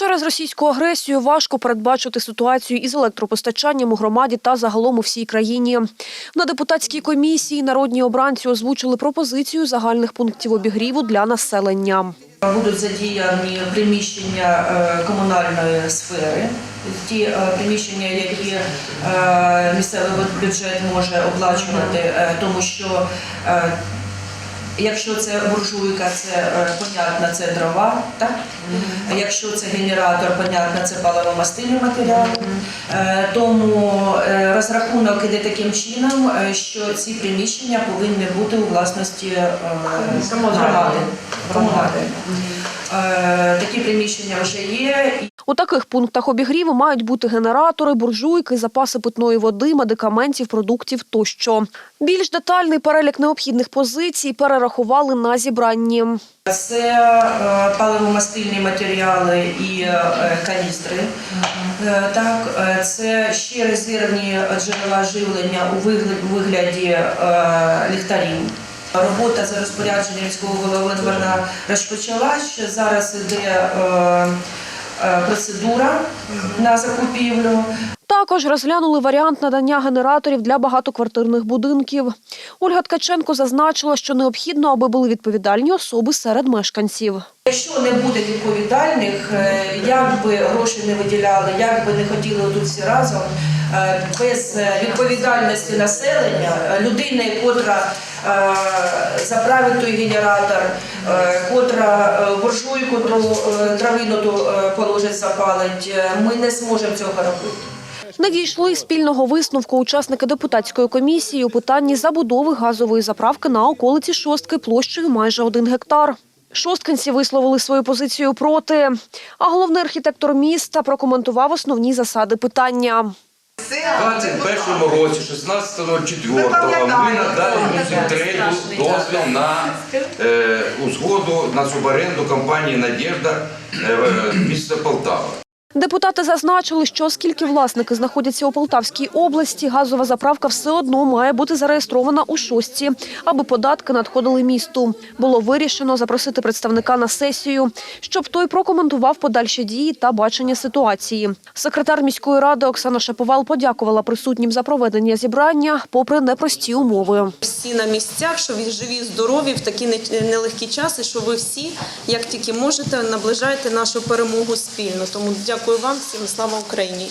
Через російську агресію важко передбачити ситуацію із електропостачанням у громаді та загалом у всій країні. На депутатській комісії народні обранці озвучили пропозицію загальних пунктів обігріву для населення. Будуть задіяні приміщення е, комунальної сфери, ті е, приміщення, які е, місцевий бюджет може оплачувати, тому що якщо це буржуйка, це е, понятно, це дрова, так? Якщо це генератор, понятно, це паливо-мастильні матеріали. Е, Тому е, розрахунок іде таким чином, що ці приміщення повинні бути у власності громади. Такі приміщення вже є. У таких пунктах обігріву мають бути генератори, буржуйки, запаси питної води, медикаментів, продуктів тощо. Більш детальний перелік необхідних позицій перерахували на зібранні. Це е, паливо-мастильні матеріали і е, каністри. Е, Так, це ще резервні джерела живлення у вигляді ліхтарів. Робота за розпорядженням міського голови розпочалась. Зараз іде процедура на закупівлю. Також розглянули варіант надання генераторів для багатоквартирних будинків. Ольга Ткаченко зазначила, що необхідно, аби були відповідальні особи серед мешканців. Якщо не буде відповідальних, е, як би гроші не виділяли, як би не хотіли тут всі разом, е, без е, відповідальності населення, людини, котра заправить той генератор, котра буржуйку ту травину положить, запалить, ми не зможемо цього робити. Не дійшли спільного висновку учасники депутатської комісії у питанні забудови газової заправки на околиці Шостки площею майже один гектар. Шосткинці висловили свою позицію проти, а головний архітектор міста прокоментував основні засади питання. У 21 році, 16.04, ми надали мюзик-трейду дозвіл на е, узгоду на суборенду компанії «Надежда» е, е, Полтава. Депутати зазначили, що оскільки власники знаходяться у Полтавській області, газова заправка все одно має бути зареєстрована у шостці, аби податки надходили місту. Було вирішено запросити представника на сесію, щоб той прокоментував подальші дії та бачення ситуації. Секретар міської ради Оксана Шаповал подякувала присутнім за проведення зібрання, попри непрості умови. всі на місцях, що ви живі, здорові в такі нелегкі часи, що ви всі, як тільки можете, наближаєте нашу перемогу спільно. Тому дякую вам всім. Слава Україні!